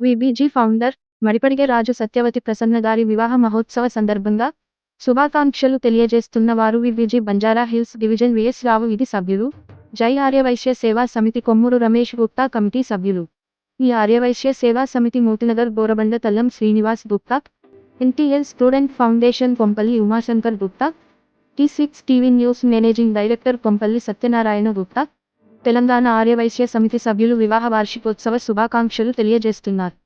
VBG founder Madipadige Raju Satyavathi ప్రసన్నదారి వివాహ మహోత్సవ సందర్భంగా శుభాకాంక్షలు తెలియజేస్తున్న వారు VBG Banjara Hills division VS Rao ఇది సభ్యులు. జై ఆర్యవైశ్య సేవా సమితి కొమ్మూరు రమేష్ గుప్తా కమిటీ సభ్యులు. ఈ ఆర్యవైశ్య సేవా సమితి Muthinagar Borabanda Tallam Srinivas Gupta. NTL student foundation Kompalli Umashankar Gupta. T six TV news managing director Kompalli Satyanarayana Gupta. Telangana Aryavaishya సమితి సభ్యులు వివాహ వార్షికోత్సవ శుభాకాంక్షలు తెలియజేస్తున్నారు.